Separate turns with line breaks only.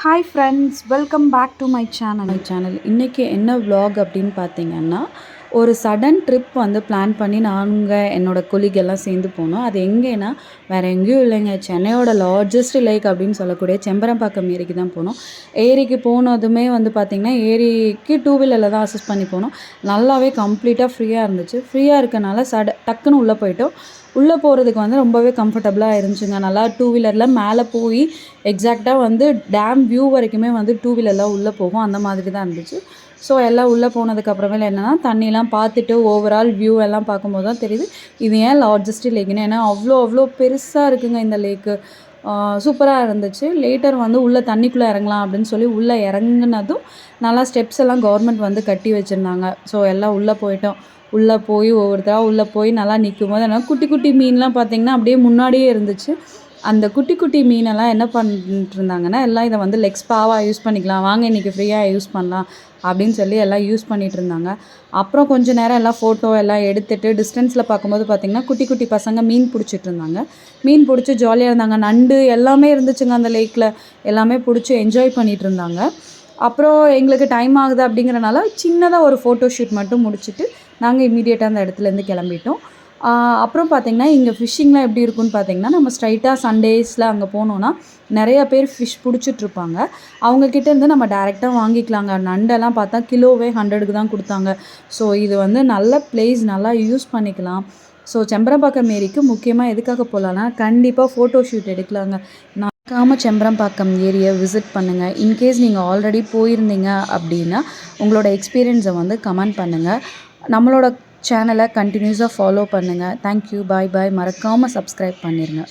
Hi friends welcome back to my channel my channel இன்றைக்கி என்ன vlog அப்படின்னு பார்த்தீங்கன்னா ஒரு சடன் ட்ரிப் வந்து பிளான் பண்ணி நாங்கள் என்னோடய colleague எல்லாம் சேர்ந்து போனோம். அது எங்கேன்னா வேறு எங்கேயும் இல்லைங்க. சென்னையோட லார்ஜஸ்ட் லேக் அப்படின்னு சொல்லக்கூடிய செம்பரம்பாக்கம் ஏரிக்கு தான் போனோம். ஏரிக்கு போனதுமே வந்து பார்த்திங்கன்னா ஏரிக்கு டூ வீலரில் தான் அசஸ் பண்ணி போனோம். நல்லாவே கம்ப்ளீட்டாக ஃப்ரீயாக இருந்துச்சு. ஃப்ரீயாக இருக்கனால சட டக்குன்னு உள்ளே போயிட்டோம். உள்ளே போகிறதுக்கு வந்து ரொம்பவே கம்ஃபர்டபுளாக இருந்துச்சுங்க. நல்லா டூ வீலரில் மேலே போய் எக்ஸாக்டாக வந்து டேம் வியூ வரைக்குமே வந்து டூ வீலரில் உள்ளே போகும். அந்த மாதிரி தான் இருந்துச்சு. ஸோ எல்லாம் உள்ளே போனதுக்கப்புறமேல என்னென்னா தண்ணியெலாம் பார்த்துட்டு ஓவரால் வியூ எல்லாம் பார்க்கும்போது தான் தெரியுது. இது ஏன் லார்ஜஸ்ட் லேக்குன்னு ஏன்னா அவ்வளோ அவ்வளோ பெருசாக இருக்குங்க இந்த லேக்கு சூப்பராக இருந்துச்சு. லேட்டர் வந்து உள்ளே தண்ணிக்குள்ளே இறங்கலாம் அப்படின்னு சொல்லி உள்ளே இறங்குனதும் நல்லா ஸ்டெப்ஸ் எல்லாம் கவர்மெண்ட் வந்து கட்டி வச்சுருந்தாங்க. ஸோ எல்லாம் உள்ளே போயிட்டோம். உள்ளே போய் ஒவ்வொருத்தராக உள்ளே போய் நல்லா நிற்கும் போது என்ன குட்டி குட்டி மீன்லாம் பார்த்தீங்கன்னா அப்படியே முன்னாடியே இருந்துச்சு. அந்த குட்டி குட்டி மீனெல்லாம் என்ன பண்ணிட்டு இருந்தாங்கன்னா எல்லாம் இதை வந்து லெக்ஸ் பாவாக யூஸ் பண்ணிக்கலாம் வாங்க இன்றைக்கி ஃப்ரீயாக யூஸ் பண்ணலாம் அப்படின்னு சொல்லி எல்லாம் யூஸ் பண்ணிகிட்டு இருந்தாங்க அப்புறம் கொஞ்சம் நேரம் எல்லாம் ஃபோட்டோ எல்லாம் எடுத்துகிட்டு டிஸ்டன்ஸில் பார்க்கும்போது பார்த்திங்கன்னா குட்டி குட்டி பசங்க மீன் பிடிச்சிட்டு இருந்தாங்க மீன் பிடிச்சி ஜாலியாக இருந்தாங்க. நண்டு எல்லாமே இருந்துச்சுங்க அந்த லேக்கில் எல்லாமே பிடிச்சி என்ஜாய் பண்ணிகிட்டு இருந்தாங்க அப்புறம் எங்களுக்கு டைம் ஆகுது அப்படிங்கிறனால சின்னதாக ஒரு ஃபோட்டோ ஷூட் மட்டும் முடிச்சுட்டு நாங்கள் இமீடியட்டாக அந்த இடத்துலேருந்து கிளம்பிட்டோம். அப்புறம் பார்த்திங்கன்னா இங்கே ஃபிஷ்ஷிங்லாம் எப்படி இருக்குன்னு பார்த்தீங்கன்னா நம்ம ஸ்ட்ரைட்டாக சண்டேஸில் அங்கே போனோன்னா நிறைய பேர் ஃபிஷ் பிடிச்சிட்ருப்பாங்க அவங்கக்கிட்ட இருந்து நம்ம டேரெக்டாக வாங்கிக்கலாங்க. நண்டெல்லாம் பார்த்தா கிலோவே ஹண்ட்ரடுக்கு தான் கொடுத்தாங்க. ஸோ இது வந்து நல்ல பிளேஸ் நல்லா யூஸ் பண்ணிக்கலாம். ஸோ செம்பரம்பாக்கம் ஏரிக்கு முக்கியமாக எதுக்காக போகலான்னா கண்டிப்பாக ஃபோட்டோ ஷூட் எடுக்கலாங்க. நான் செம்பரம்பாக்கம் ஏரியை விசிட் பண்ணுங்கள் இன்கேஸ் நீங்கள் ஆல்ரெடி போயிருந்தீங்க அப்படின்னா உங்களோட எக்ஸ்பீரியன்ஸை வந்து கமெண்ட் பண்ணுங்கள் நம்மளோட சேனலை கண்டினியூஸாக ஃபாலோ பண்ணுங்கள் தேங்க்யூ பாய் பாய் மறக்காமல் சப்ஸ்கிரைப் பண்ணிடுங்க